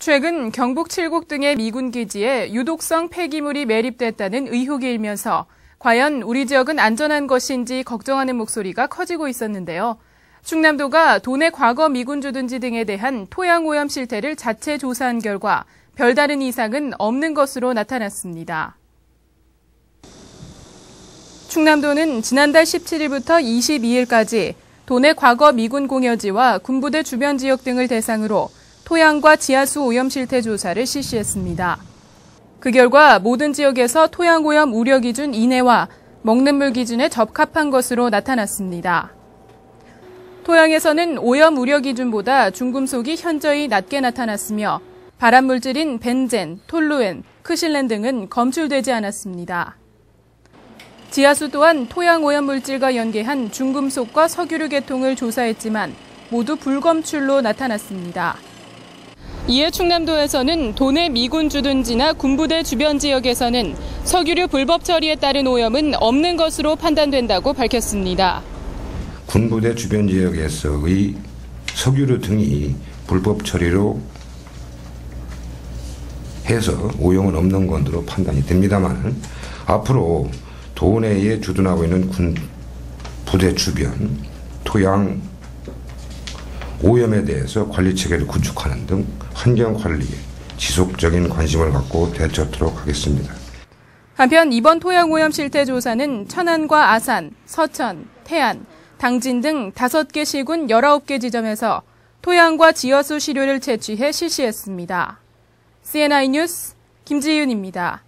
최근 경북 칠곡 등의 미군 기지에 유독성 폐기물이 매립됐다는 의혹이 일면서 과연 우리 지역은 안전한 것인지 걱정하는 목소리가 커지고 있었는데요. 충남도가 도내 과거 미군 주둔지 등에 대한 토양 오염 실태를 자체 조사한 결과 별다른 이상은 없는 것으로 나타났습니다. 충남도는 지난달 17일부터 22일까지 도내 과거 미군 공여지와 군부대 주변 지역 등을 대상으로 토양과 지하수 오염 실태 조사를 실시했습니다. 그 결과 모든 지역에서 토양 오염 우려 기준 이내와 먹는 물 기준에 적합한 것으로 나타났습니다. 토양에서는 오염 우려 기준보다 중금속이 현저히 낮게 나타났으며 발암 물질인 벤젠, 톨루엔, 크실렌 등은 검출되지 않았습니다. 지하수 또한 토양 오염 물질과 연계한 중금속과 석유류 계통을 조사했지만 모두 불검출로 나타났습니다. 이에 충남도에서는 도내 미군 주둔지나 군부대 주변 지역에서는 석유류 불법 처리에 따른 오염은 없는 것으로 판단된다고 밝혔습니다. 군부대 주변 지역에서의 석유류 등이 불법 처리로 해서 오염은 없는 것으로 판단이 됩니다만 앞으로 도내에 주둔하고 있는 군 부대 주변 토양 오염에 대해서 관리 체계를 구축하는 등 환경 관리에 지속적인 관심을 갖고 대처하도록 하겠습니다. 한편 이번 토양 오염 실태 조사는 천안과 아산, 서천, 태안, 당진 등 5개 시군 19개 지점에서 토양과 지하수 시료를 채취해 실시했습니다. CNI 뉴스 김지윤입니다.